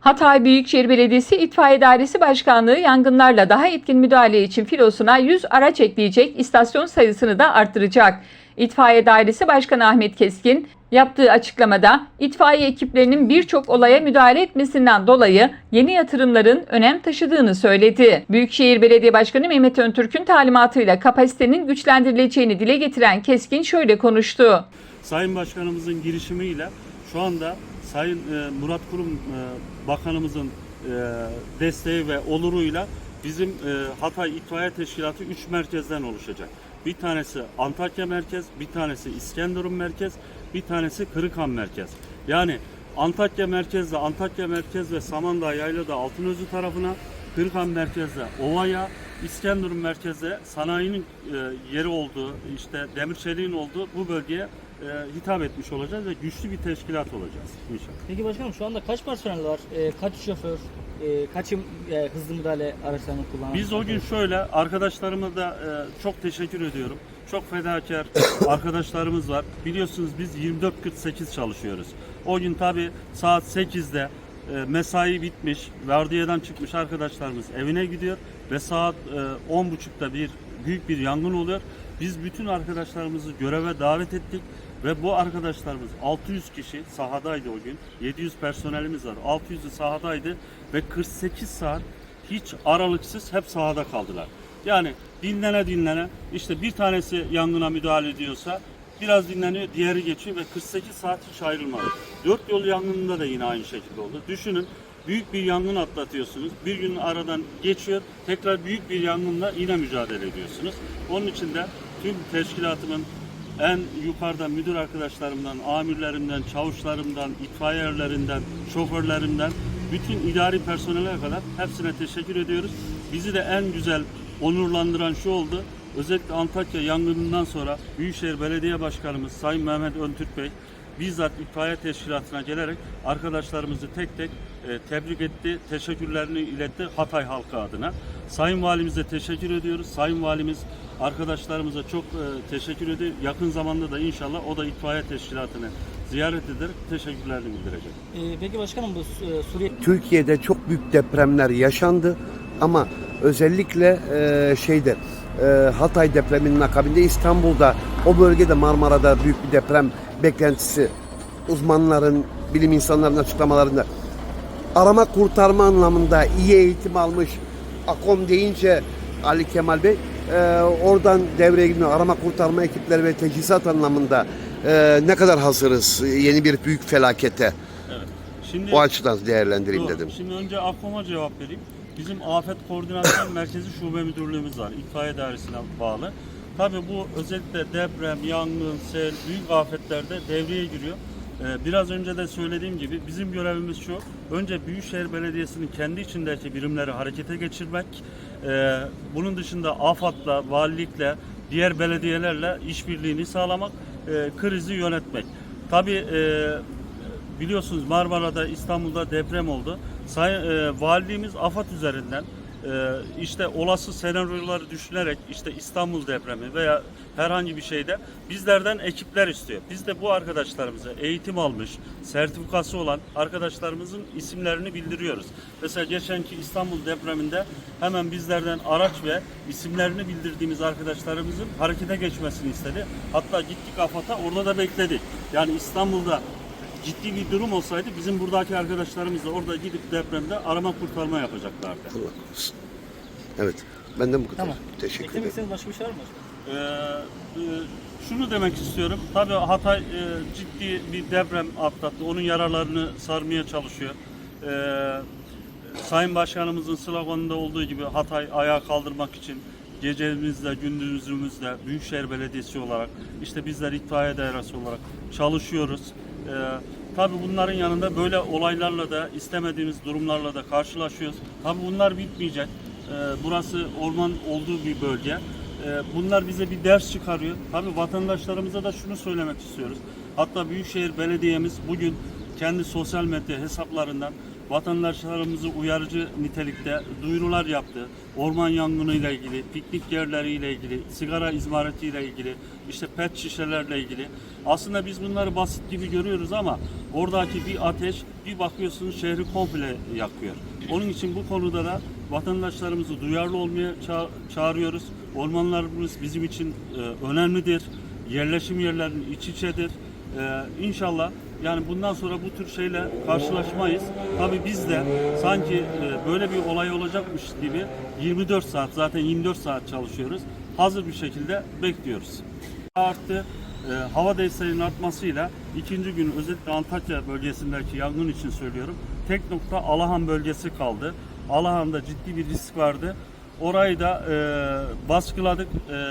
Hatay Büyükşehir Belediyesi İtfaiye Dairesi Başkanlığı yangınlarla daha etkin müdahale için filosuna 100 araç ekleyecek, istasyon sayısını da arttıracak. İtfaiye Dairesi Başkanı Ahmet Keskin yaptığı açıklamada itfaiye ekiplerinin birçok olaya müdahale etmesinden dolayı yeni yatırımların önem taşıdığını söyledi. Büyükşehir Belediye Başkanı Mehmet Öntürk'ün talimatıyla kapasitenin güçlendirileceğini dile getiren Keskin şöyle konuştu. Sayın Başkanımızın girişimiyle şu anda Sayın e, Murat Kurum e, Bakanımızın e, desteği ve oluruyla bizim e, Hatay İtfaiye Teşkilatı 3 merkezden oluşacak. Bir tanesi Antakya Merkez, bir tanesi İskenderun Merkez, bir tanesi Kırıkhan Merkez. Yani Antakya Merkez'de Antakya Merkez ve Samandağ Yaylada Altınözü tarafına, Kırıkhan Merkez'de Ova'ya, İskenderun Merkez'de sanayinin e, yeri olduğu, işte demir çeliğin olduğu bu bölgeye e, hitap etmiş olacağız ve güçlü bir teşkilat olacağız inşallah. Peki başkanım şu anda kaç personel var? Ee, kaç şoför? Ee, kaçım e, hızlı müdahale araçlarını kullanan? Biz o gün şöyle arkadaşlarıma da e, çok teşekkür ediyorum. Çok fedakar arkadaşlarımız var. Biliyorsunuz biz 24-48 çalışıyoruz. O gün tabi saat 8'de e, mesai bitmiş, vardiyadan çıkmış arkadaşlarımız evine gidiyor ve saat e, 10.30'da bir büyük bir yangın oluyor. Biz bütün arkadaşlarımızı göreve davet ettik ve bu arkadaşlarımız 600 kişi sahadaydı o gün. 700 personelimiz var. 600'ü sahadaydı ve 48 saat hiç aralıksız hep sahada kaldılar. Yani dinlene dinlene işte bir tanesi yangına müdahale ediyorsa biraz dinleniyor, diğeri geçiyor ve 48 saat hiç ayrılmadı. Dört yol yangınında da yine aynı şekilde oldu. Düşünün büyük bir yangın atlatıyorsunuz. Bir gün aradan geçiyor. Tekrar büyük bir yangınla yine mücadele ediyorsunuz. Onun için de tüm teşkilatımın en yukarıda müdür arkadaşlarımdan, amirlerimden, çavuşlarımdan, itfaiye erlerinden, şoförlerimden, bütün idari personele kadar hepsine teşekkür ediyoruz. Bizi de en güzel onurlandıran şu oldu. Özellikle Antakya yangınından sonra Büyükşehir Belediye Başkanımız Sayın Mehmet Öntürk Bey bizzat itfaiye teşkilatına gelerek arkadaşlarımızı tek tek e, tebrik etti, teşekkürlerini iletti Hatay halkı adına. Sayın Valimize teşekkür ediyoruz. Sayın Valimiz arkadaşlarımıza çok e, teşekkür ediyor. Yakın zamanda da inşallah o da itfaiye teşkilatını ziyaret ederek teşekkürlerini bildirecek. Ee, peki başkanım bu e, Suriye Türkiye'de çok büyük depremler yaşandı ama özellikle e, şeyde e, Hatay depreminin akabinde İstanbul'da o bölgede Marmara'da büyük bir deprem beklentisi uzmanların, bilim insanlarının açıklamalarında arama kurtarma anlamında iyi eğitim almış AKOM deyince Ali Kemal Bey e, oradan devreye giriyor arama kurtarma ekipleri ve teçhizat anlamında e, ne kadar hazırız yeni bir büyük felakete Evet. Şimdi o açıdan değerlendireyim Doğru. dedim. Şimdi önce AFKOM'a cevap vereyim. Bizim Afet Koordinasyon Merkezi Şube Müdürlüğümüz var. İtfaiye dairesine bağlı. Tabii bu özellikle deprem, yangın, sel, büyük afetlerde devreye giriyor. Ee, Biraz önce de söylediğim gibi bizim görevimiz şu. Önce Büyükşehir Belediyesi'nin kendi içindeki birimleri harekete geçirmek. Ee, Bunun dışında AFAD'la, valilikle, diğer belediyelerle işbirliğini sağlamak, e, krizi yönetmek. Tabii e, biliyorsunuz Marmara'da, İstanbul'da deprem oldu. Say, e, valiliğimiz AFAD üzerinden e, işte olası senaryoları düşünerek işte İstanbul depremi veya herhangi bir şeyde bizlerden ekipler istiyor. Biz de bu arkadaşlarımıza eğitim almış, sertifikası olan arkadaşlarımızın isimlerini bildiriyoruz. Mesela geçenki İstanbul depreminde hemen bizlerden araç ve isimlerini bildirdiğimiz arkadaşlarımızın harekete geçmesini istedi. Hatta gittik AFAD'a orada da bekledik. Yani İstanbul'da ciddi bir durum olsaydı bizim buradaki arkadaşlarımız da orada gidip depremde arama kurtarma yapacaklardı. Allah korusun. Evet. Benden bu kadar. Tamam. Teşekkür eklemek ederim. istediğiniz başka bir şey var mı? Ee, e, şunu demek istiyorum. Tabii Hatay e, ciddi bir deprem atlattı. Onun yaralarını sarmaya çalışıyor. Ee, Sayın Başkanımızın sloganında olduğu gibi Hatay ayağa kaldırmak için gecemizde, gündüzümüzde Büyükşehir Belediyesi olarak işte bizler itfaiye dairesi olarak çalışıyoruz. Ee, tabii bunların yanında böyle olaylarla da istemediğimiz durumlarla da karşılaşıyoruz. Tabii bunlar bitmeyecek. Ee, burası orman olduğu bir bölge. Ee, bunlar bize bir ders çıkarıyor. Tabii vatandaşlarımıza da şunu söylemek istiyoruz. Hatta Büyükşehir Belediye'miz bugün kendi sosyal medya hesaplarından vatandaşlarımızı uyarıcı nitelikte duyurular yaptı. Orman yangını ile ilgili, piknik yerleri ile ilgili, sigara izmariti ile ilgili, işte pet şişelerle ilgili. Aslında biz bunları basit gibi görüyoruz ama oradaki bir ateş bir bakıyorsunuz şehri komple yakıyor. Onun için bu konuda da vatandaşlarımızı duyarlı olmaya ça- çağırıyoruz. Ormanlarımız bizim için e, önemlidir. Yerleşim yerlerinin iç içedir. Ee, inşallah yani bundan sonra bu tür şeyle karşılaşmayız. Tabii biz de sanki e, böyle bir olay olacakmış gibi 24 saat zaten 24 saat çalışıyoruz. Hazır bir şekilde bekliyoruz. Arttı. E, hava desteğinin artmasıyla ikinci gün özellikle Antakya bölgesindeki yangın için söylüyorum. Tek nokta Alahan bölgesi kaldı. Alahan'da ciddi bir risk vardı. Orayı da e, baskıladık. E,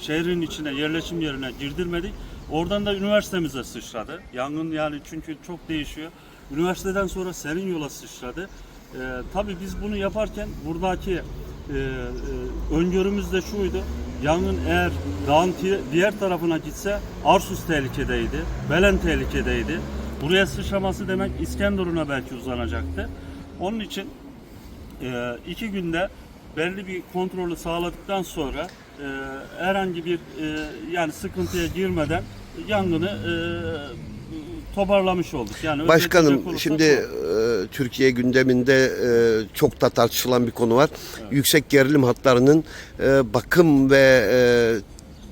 şehrin içine, yerleşim yerine girdirmedik. Oradan da üniversitemize sıçradı. Yangın yani çünkü çok değişiyor. Üniversiteden sonra serin yola sıçradı. E, tabii biz bunu yaparken buradaki e, e, öngörümüz de şuydu. Yangın eğer dağın diğer tarafına gitse Arsus tehlikedeydi. Belen tehlikedeydi. Buraya sıçraması demek İskenderun'a belki uzanacaktı. Onun için e, iki günde belli bir kontrolü sağladıktan sonra e, herhangi bir e, yani sıkıntıya girmeden yangını e, toparlamış olduk. Yani Başkanım şimdi e, Türkiye gündeminde e, çok da tartışılan bir konu var. Yüksek gerilim hatlarının e, bakım ve e,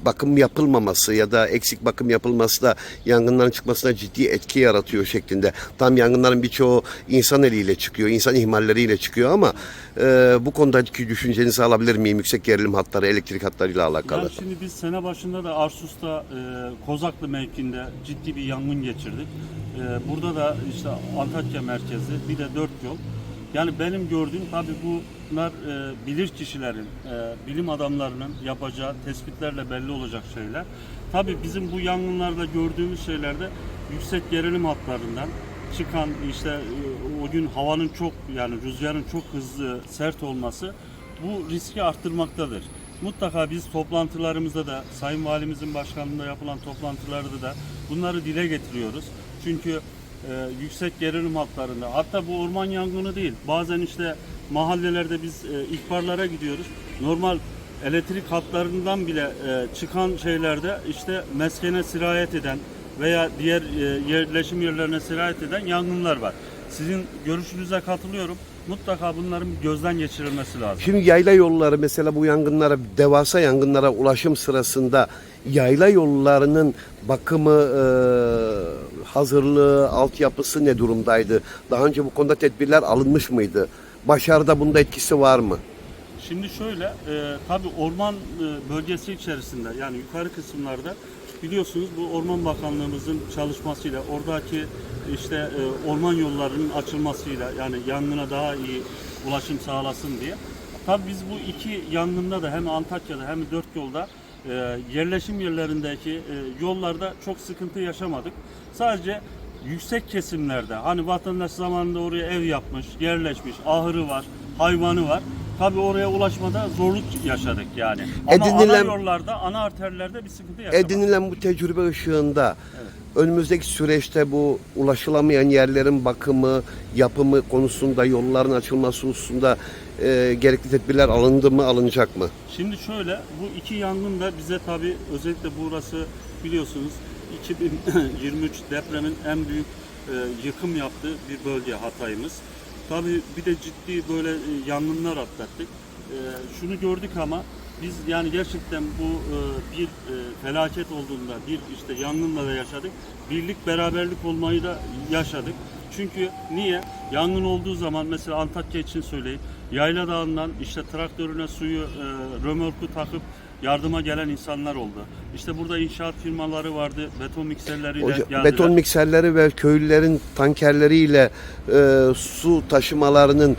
bakım yapılmaması ya da eksik bakım yapılması da yangınların çıkmasına ciddi etki yaratıyor şeklinde. Tam yangınların birçoğu insan eliyle çıkıyor, insan ihmalleriyle çıkıyor ama e, bu konudaki düşüncenizi alabilir miyim? Yüksek gerilim hatları, elektrik hatlarıyla alakalı. Yani şimdi biz sene başında da Arsus'ta e, Kozaklı mevkinde ciddi bir yangın geçirdik. E, burada da işte Antakya merkezi bir de dört yol. Yani benim gördüğüm tabii bunlar e, bilir kişilerin, e, bilim adamlarının yapacağı tespitlerle belli olacak şeyler. Tabii bizim bu yangınlarda gördüğümüz şeylerde yüksek gerilim hatlarından çıkan işte e, o gün havanın çok yani rüzgarın çok hızlı sert olması bu riski arttırmaktadır. Mutlaka biz toplantılarımızda da Sayın Valimizin başkanlığında yapılan toplantılarda da bunları dile getiriyoruz. Çünkü e, yüksek gerilim hatlarında hatta bu orman yangını değil bazen işte mahallelerde biz e, ihbarlara gidiyoruz. Normal elektrik hatlarından bile e, çıkan şeylerde işte meskene sirayet eden veya diğer e, yerleşim yerlerine sirayet eden yangınlar var. Sizin görüşünüze katılıyorum. Mutlaka bunların gözden geçirilmesi lazım. Şimdi yayla yolları mesela bu yangınlara, devasa yangınlara ulaşım sırasında yayla yollarının bakımı, e, hazırlığı, altyapısı ne durumdaydı? Daha önce bu konuda tedbirler alınmış mıydı? Başarıda bunda etkisi var mı? Şimdi şöyle, e, tabii orman e, bölgesi içerisinde yani yukarı kısımlarda biliyorsunuz bu Orman Bakanlığımızın çalışmasıyla oradaki işte e, orman yollarının açılmasıyla yani yangına daha iyi ulaşım sağlasın diye. Tabii biz bu iki yangında da hem Antakya'da hem dört yolda e, yerleşim yerlerindeki e, yollarda çok sıkıntı yaşamadık. Sadece yüksek kesimlerde hani vatandaş zamanında oraya ev yapmış, yerleşmiş, ahırı var, hayvanı var. Tabii oraya ulaşmada zorluk yaşadık yani. Ama Edinilen- ana yollarda, ana arterlerde bir sıkıntı yaşamadık. Edinilen bu tecrübe ışığında önümüzdeki süreçte bu ulaşılamayan yerlerin bakımı, yapımı konusunda, yolların açılması hususunda e, gerekli tedbirler alındı mı, alınacak mı? Şimdi şöyle, bu iki yangın da bize tabii özellikle burası biliyorsunuz 2023 depremin en büyük e, yıkım yaptığı bir bölge Hatay'ımız. Tabii bir de ciddi böyle e, yangınlar atlattık. E, şunu gördük ama biz yani gerçekten bu e, bir e, felaket olduğunda, bir işte yangınla da yaşadık. Birlik, beraberlik olmayı da yaşadık. Çünkü niye? Yangın olduğu zaman mesela Antakya için söyleyeyim. Yayla Dağı'ndan işte traktörüne suyu, e, römorku takıp yardıma gelen insanlar oldu. İşte burada inşaat firmaları vardı, beton mikserleriyle Hocam, geldiler. beton mikserleri ve köylülerin tankerleriyle e, su taşımalarının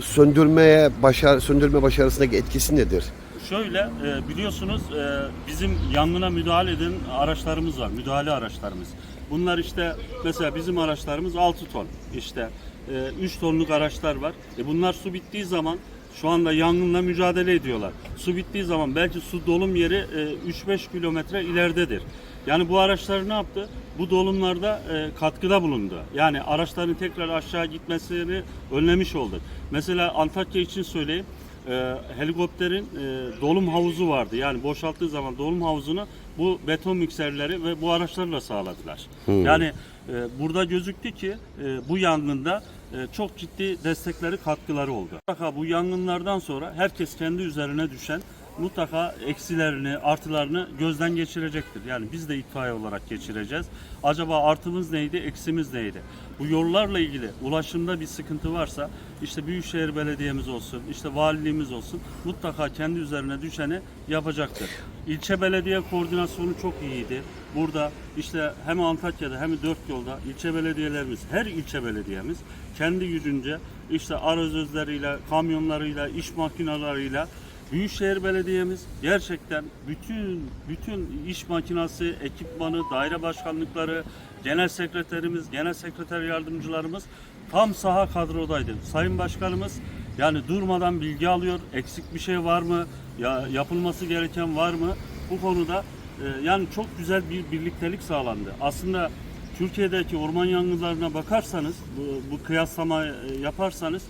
söndürmeye başar söndürme başarısındaki etkisi nedir? Şöyle e, biliyorsunuz e, bizim yangına müdahale eden araçlarımız var. Müdahale araçlarımız. Bunlar işte mesela bizim araçlarımız 6 ton. İşte e, 3 tonluk araçlar var. E, bunlar su bittiği zaman şu anda yangınla mücadele ediyorlar. Su bittiği zaman belki su dolum yeri e, 3-5 kilometre ileridedir. Yani bu araçlar ne yaptı? Bu dolumlarda e, katkıda bulundu. Yani araçların tekrar aşağı gitmesini önlemiş olduk. Mesela Antakya için söyleyeyim. E, helikopterin e, dolum havuzu vardı. Yani boşalttığı zaman dolum havuzunu bu beton mikserleri ve bu araçlarla sağladılar. Yani e, burada gözüktü ki e, bu yangında e, çok ciddi destekleri, katkıları oldu. Bu yangınlardan sonra herkes kendi üzerine düşen mutlaka eksilerini, artılarını gözden geçirecektir. Yani biz de itfaiye olarak geçireceğiz. Acaba artımız neydi, eksimiz neydi? Bu yollarla ilgili ulaşımda bir sıkıntı varsa işte Büyükşehir Belediye'miz olsun, işte valiliğimiz olsun mutlaka kendi üzerine düşeni yapacaktır. İlçe belediye koordinasyonu çok iyiydi. Burada işte hem Antakya'da hem dört yolda ilçe belediyelerimiz, her ilçe belediyemiz kendi gücünce işte arazözleriyle, kamyonlarıyla, iş makinalarıyla Büyükşehir Belediye'miz gerçekten bütün bütün iş makinası, ekipmanı, daire başkanlıkları, genel sekreterimiz, genel sekreter yardımcılarımız tam saha kadrodaydı. Sayın Başkanımız yani durmadan bilgi alıyor. Eksik bir şey var mı? Ya yapılması gereken var mı? Bu konuda e, yani çok güzel bir birliktelik sağlandı. Aslında Türkiye'deki orman yangınlarına bakarsanız, bu, bu kıyaslama e, yaparsanız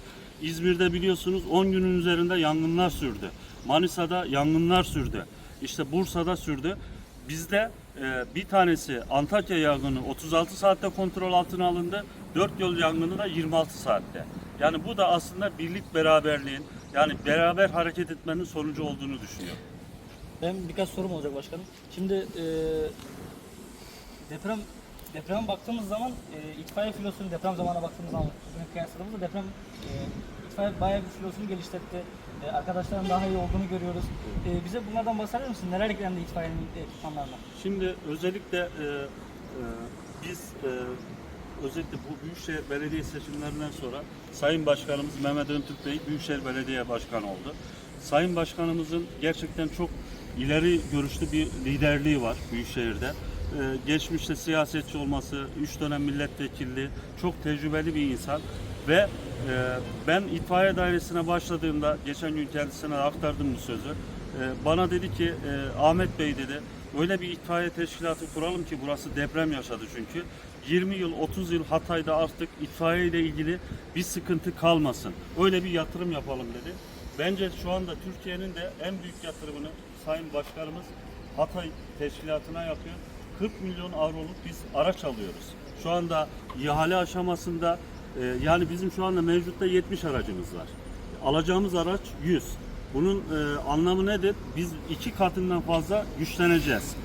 İzmir'de biliyorsunuz 10 günün üzerinde yangınlar sürdü. Manisa'da yangınlar sürdü. İşte Bursa'da sürdü. Bizde e, bir tanesi Antakya yangını 36 saatte kontrol altına alındı. 4 yol yangını da 26 saatte. Yani bu da aslında birlik beraberliğin yani beraber hareket etmenin sonucu olduğunu düşünüyorum. Ben birkaç sorum olacak başkanım. Şimdi e, deprem depreme baktığımız zaman e, itfaiye filosunu deprem zamanına baktığımız zaman kıyasladığımızda deprem e, itfaiye bayağı bir filosunu geliştirdi. E, arkadaşların daha iyi olduğunu görüyoruz. E, bize bunlardan bahseder misin? Neler eklendi itfaiyenin ekipmanlarına? Şimdi özellikle e, e, biz e, özellikle bu Büyükşehir Belediye seçimlerinden sonra Sayın Başkanımız Mehmet Öntürk Bey Büyükşehir Belediye Başkanı oldu. Sayın Başkanımızın gerçekten çok ileri görüşlü bir liderliği var Büyükşehir'de. E, geçmişte siyasetçi olması, üç dönem milletvekilliği, çok tecrübeli bir insan ve e, ben itfaiye dairesine başladığımda geçen gün kendisine aktardım bu sözü. E, bana dedi ki e, Ahmet Bey dedi öyle bir itfaiye teşkilatı kuralım ki burası deprem yaşadı çünkü. 20 yıl 30 yıl Hatay'da artık itfaiye ile ilgili bir sıkıntı kalmasın. Öyle bir yatırım yapalım dedi. Bence şu anda Türkiye'nin de en büyük yatırımını Sayın Başkanımız Hatay teşkilatına yapıyor. 40 milyon avroluk biz araç alıyoruz. Şu anda ihale aşamasında e, yani bizim şu anda mevcutta 70 aracımız var. Alacağımız araç 100. Bunun e, anlamı nedir? Biz iki katından fazla güçleneceğiz.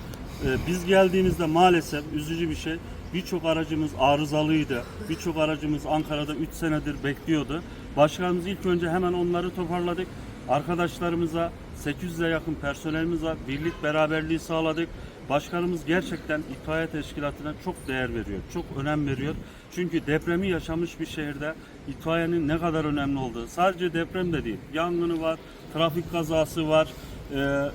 E, biz geldiğimizde maalesef üzücü bir şey. Birçok aracımız arızalıydı. Birçok aracımız Ankara'da 3 senedir bekliyordu. Başkanımız ilk önce hemen onları toparladık. Arkadaşlarımıza 800'e yakın personelimiz. Birlik beraberliği sağladık. Başkanımız gerçekten itfaiye teşkilatına çok değer veriyor, çok önem veriyor. Çünkü depremi yaşamış bir şehirde itfaiyenin ne kadar önemli olduğu, sadece deprem de değil, yangını var, trafik kazası var, e, e,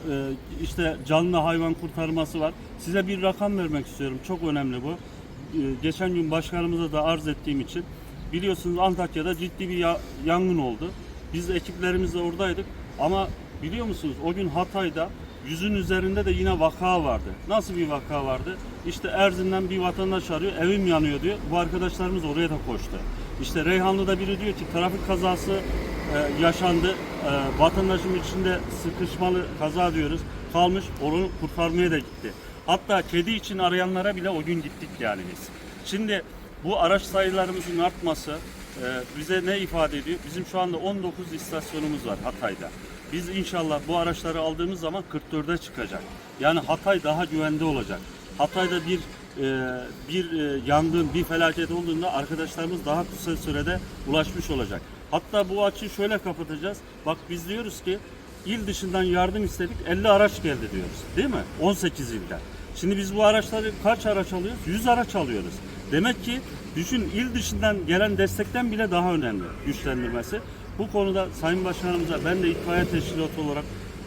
işte canlı hayvan kurtarması var. Size bir rakam vermek istiyorum, çok önemli bu. E, geçen gün başkanımıza da arz ettiğim için, biliyorsunuz Antakya'da ciddi bir ya- yangın oldu. Biz ekiplerimizle oradaydık ama biliyor musunuz o gün Hatay'da yüzün üzerinde de yine vaka vardı. Nasıl bir vaka vardı? İşte Erzin'den bir vatandaş arıyor, evim yanıyor diyor. Bu arkadaşlarımız oraya da koştu. İşte Reyhanlı'da biri diyor ki trafik kazası e, yaşandı. E, vatandaşın içinde sıkışmalı kaza diyoruz. Kalmış, onu kurtarmaya da gitti. Hatta kedi için arayanlara bile o gün gittik yani biz. Şimdi bu araç sayılarımızın artması e, bize ne ifade ediyor? Bizim şu anda 19 istasyonumuz var Hatay'da. Biz inşallah bu araçları aldığımız zaman 44'e çıkacak. Yani Hatay daha güvende olacak. Hatay'da bir e, bir e, yangın, bir felaket olduğunda arkadaşlarımız daha kısa sürede ulaşmış olacak. Hatta bu açıyı şöyle kapatacağız. Bak biz diyoruz ki il dışından yardım istedik 50 araç geldi diyoruz. Değil mi? 18 ilden. Şimdi biz bu araçları kaç araç alıyoruz? 100 araç alıyoruz. Demek ki düşün il dışından gelen destekten bile daha önemli güçlendirmesi. Bu konuda Sayın Başkanımıza ben de itfaiye teşkilatı olarak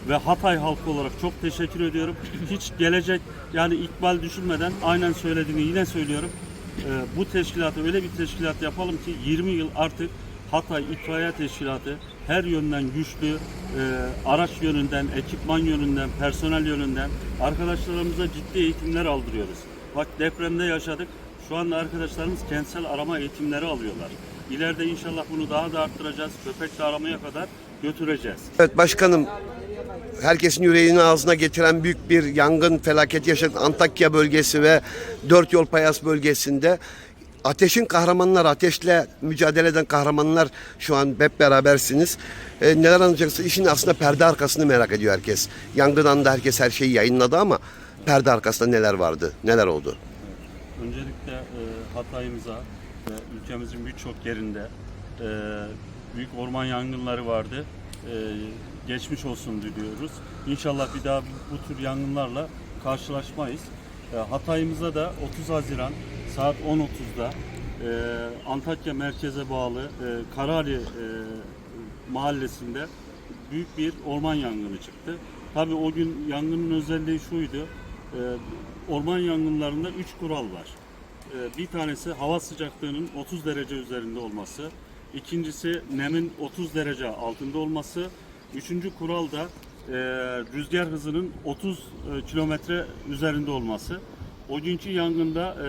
ve Hatay halkı olarak çok teşekkür ediyorum. Hiç gelecek yani ikbal düşünmeden aynen söylediğini yine söylüyorum. Ee, bu teşkilatı öyle bir teşkilat yapalım ki 20 yıl artık Hatay İtfaiye Teşkilatı her yönden güçlü, e, araç yönünden, ekipman yönünden, personel yönünden arkadaşlarımıza ciddi eğitimler aldırıyoruz. Bak depremde yaşadık. Şu anda arkadaşlarımız kentsel arama eğitimleri alıyorlar. İleride inşallah bunu daha da arttıracağız. Köpekle aramaya kadar götüreceğiz. Evet başkanım herkesin yüreğini ağzına getiren büyük bir yangın felaketi yaşadık Antakya bölgesi ve Dört Yol Payas bölgesinde. Ateşin kahramanlar, ateşle mücadele eden kahramanlar şu an hep berabersiniz. Ee, neler anlatacaksınız? İşin aslında perde arkasını merak ediyor herkes. Yangın anında herkes her şeyi yayınladı ama perde arkasında neler vardı, neler oldu? Öncelikle e, Hatay'ımıza ve ülkemizin birçok yerinde e, büyük orman yangınları vardı. E, geçmiş olsun diliyoruz. İnşallah bir daha bu tür yangınlarla karşılaşmayız. E, Hatay'ımıza da 30 Haziran saat 10.30'da e, Antakya merkeze bağlı e, Karali e, mahallesinde büyük bir orman yangını çıktı. Tabii o gün yangının özelliği şuydu. e, orman yangınlarında üç kural var. E, bir tanesi hava sıcaklığının 30 derece üzerinde olması. İkincisi nemin 30 derece altında olması. Üçüncü kural da e, rüzgar hızının 30 e, kilometre üzerinde olması. O günkü yangında e,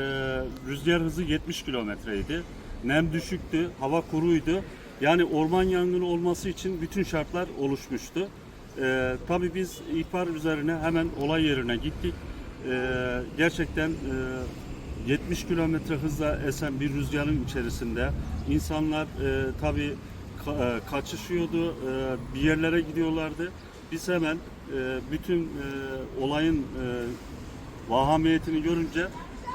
rüzgar hızı 70 kilometreydi. Nem düşüktü, hava kuruydu. Yani orman yangını olması için bütün şartlar oluşmuştu. E, tabii biz ihbar üzerine hemen olay yerine gittik. E, gerçekten e, 70 kilometre hızla esen bir rüzgarın içerisinde insanlar e, tabii ka- e, kaçışıyordu, e, bir yerlere gidiyorlardı. Biz hemen e, bütün e, olayın e, vahamiyetini görünce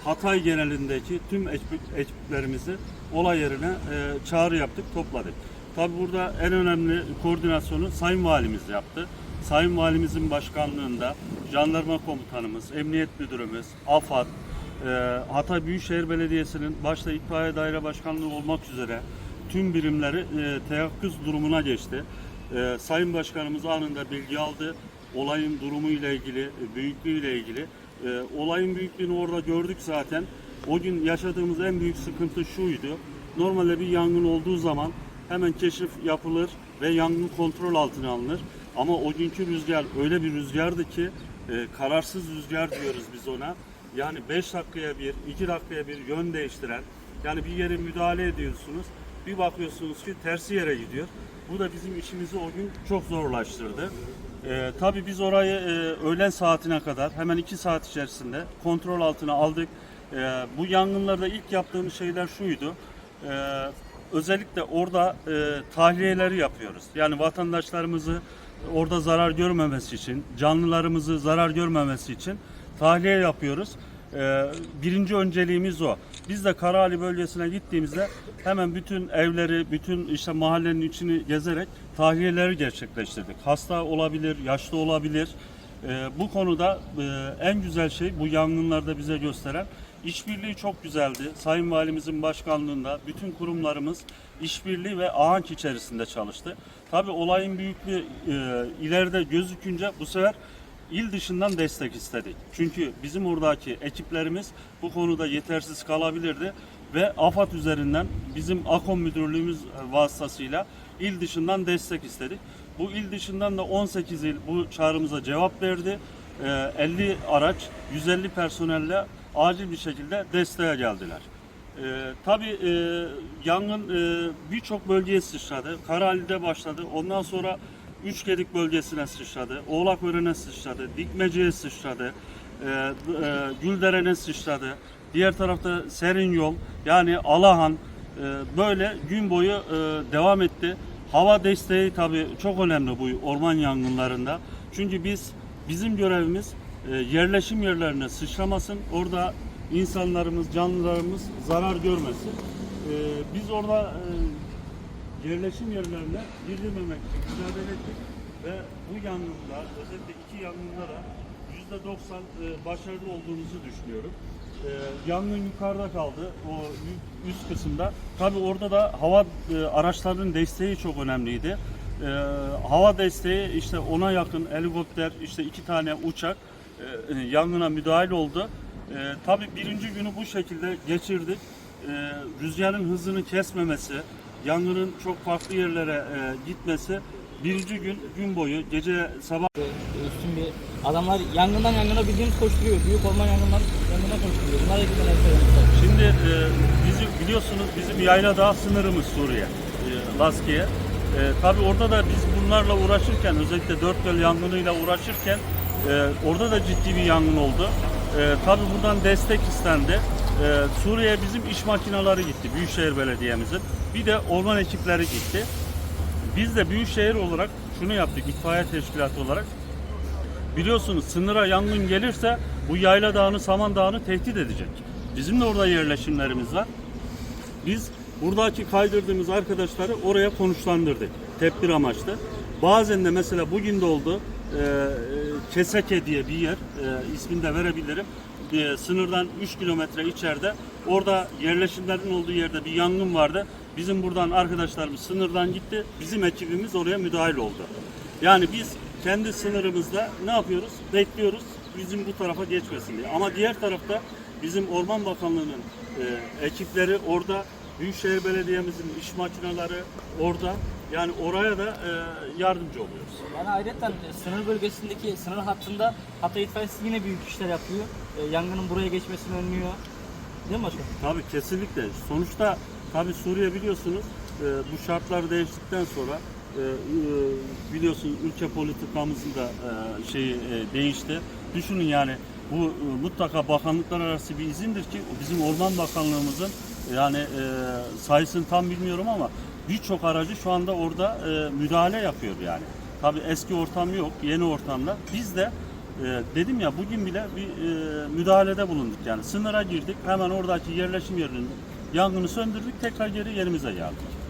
Hatay genelindeki tüm ekip- ekiplerimizi olay yerine e, çağrı yaptık, topladık. Tabi burada en önemli koordinasyonu Sayın Valimiz yaptı. Sayın Valimizin başkanlığında jandarma komutanımız, emniyet müdürümüz, AFAD, e, Hatay Büyükşehir Belediyesi'nin başta itfaiye daire başkanlığı olmak üzere tüm birimleri e, teyakkuz durumuna geçti. E, Sayın Başkanımız anında bilgi aldı. Olayın durumu ile ilgili, e, büyüklüğü ile ilgili. E, olayın büyüklüğünü orada gördük zaten. O gün yaşadığımız en büyük sıkıntı şuydu. Normalde bir yangın olduğu zaman hemen keşif yapılır ve yangın kontrol altına alınır. Ama o günkü rüzgar öyle bir rüzgardı ki e, kararsız rüzgar diyoruz biz ona. Yani 5 dakikaya bir, 2 dakikaya bir yön değiştiren, yani bir yere müdahale ediyorsunuz, bir bakıyorsunuz ki tersi yere gidiyor. Bu da bizim işimizi o gün çok zorlaştırdı. Ee, tabii biz orayı e, öğlen saatine kadar hemen 2 saat içerisinde kontrol altına aldık. Ee, bu yangınlarda ilk yaptığımız şeyler şuydu. Ee, özellikle orada e, tahliyeleri yapıyoruz. Yani vatandaşlarımızı orada zarar görmemesi için, canlılarımızı zarar görmemesi için tahliye yapıyoruz. Ee, birinci önceliğimiz o. Biz de Karaali bölgesine gittiğimizde hemen bütün evleri, bütün işte mahallenin içini gezerek tahliyeleri gerçekleştirdik. Hasta olabilir, yaşlı olabilir. Ee, bu konuda e, en güzel şey bu yangınlarda bize gösteren işbirliği çok güzeldi. Sayın Valimizin başkanlığında bütün kurumlarımız işbirliği ve ahank içerisinde çalıştı. Tabii olayın büyüklüğü e, ileride gözükünce bu sefer il dışından destek istedik. Çünkü bizim oradaki ekiplerimiz bu konuda yetersiz kalabilirdi ve AFAD üzerinden bizim AKOM müdürlüğümüz vasıtasıyla il dışından destek istedik. Bu il dışından da 18 il bu çağrımıza cevap verdi. Ee, 50 araç, 150 personelle acil bir şekilde desteğe geldiler. Ee, tabii e, yangın e, birçok bölgeye sıçradı. Karali'de başladı. Ondan sonra Üçgedik bölgesine sıçradı. Oğlakören'e sıçradı. Dikmece'ye sıçradı. E, e, Gülderen'e sıçradı. Diğer tarafta Serin Yol yani Alahan e, böyle gün boyu e, devam etti. Hava desteği tabii çok önemli bu orman yangınlarında. Çünkü biz bizim görevimiz e, yerleşim yerlerine sıçramasın. Orada insanlarımız, canlılarımız zarar görmesin. E, biz orada e, yerleşim yerlerine girdirmemek için mücadele ettik ve bu yangında özellikle iki yangında da %90 e, başarılı olduğumuzu düşünüyorum. E, yangın yukarıda kaldı o üst kısımda. Tabi orada da hava e, araçlarının desteği çok önemliydi. E, hava desteği işte ona yakın helikopter işte iki tane uçak e, yangına müdahil oldu. E, tabii birinci günü bu şekilde geçirdik. E, rüzgarın hızını kesmemesi, yangının çok farklı yerlere e, gitmesi birinci gün gün boyu gece sabah Üstün bir adamlar yangından yangına bildiğimiz koşturuyor. Büyük orman yangından yangına koşturuyor. Neler söylemişler? Şimdi e, bizim biliyorsunuz bizim yayla dağ sınırımız Suriye, e, Laskiye. E, tabii orada da biz bunlarla uğraşırken özellikle dört göl yangınıyla uğraşırken e, orada da ciddi bir yangın oldu. E, tabii buradan destek istendi. E, Suriye'ye bizim iş makineleri gitti Büyükşehir Belediye'mizin. Bir de orman ekipleri gitti. Biz de Büyükşehir olarak şunu yaptık itfaiye teşkilatı olarak. Biliyorsunuz sınıra yangın gelirse bu Yayla Dağı'nı, Saman Dağı'nı tehdit edecek. Bizim de orada yerleşimlerimiz var. Biz buradaki kaydırdığımız arkadaşları oraya konuşlandırdık. Tedbir amaçlı. Bazen de mesela bugün de oldu. E, e, Keseke diye bir yer, e, ismini de verebilirim. E, sınırdan 3 kilometre içeride. Orada yerleşimlerin olduğu yerde bir yangın vardı. Bizim buradan arkadaşlarımız sınırdan gitti. Bizim ekibimiz oraya müdahil oldu. Yani biz kendi sınırımızda ne yapıyoruz? Bekliyoruz bizim bu tarafa geçmesin diye. Ama diğer tarafta bizim Orman Bakanlığı'nın e, ekipleri orada, Büyükşehir Belediye'mizin iş makineleri orada. Yani oraya da e, yardımcı oluyoruz. Yani ayrıca sınır bölgesindeki sınır hattında Hatay itfaiyesi yine büyük işler yapıyor. Ee, yangının buraya geçmesini önlüyor. Değil mi başkanım? Tabii kesinlikle. Sonuçta tabii Suriye biliyorsunuz e, bu şartlar değiştikten sonra e, e, biliyorsunuz ülke politikamızın da e, şeyi e, değişti. Düşünün yani bu e, mutlaka bakanlıklar arası bir izindir ki bizim Orman Bakanlığımızın yani e, sayısını tam bilmiyorum ama birçok aracı şu anda orada e, müdahale yapıyor yani. Tabii eski ortam yok, yeni ortamda. Biz de e, dedim ya bugün bile bir e, müdahalede bulunduk yani. Sınıra girdik, hemen oradaki yerleşim yerinin yangını söndürdük, tekrar geri yerimize geldik.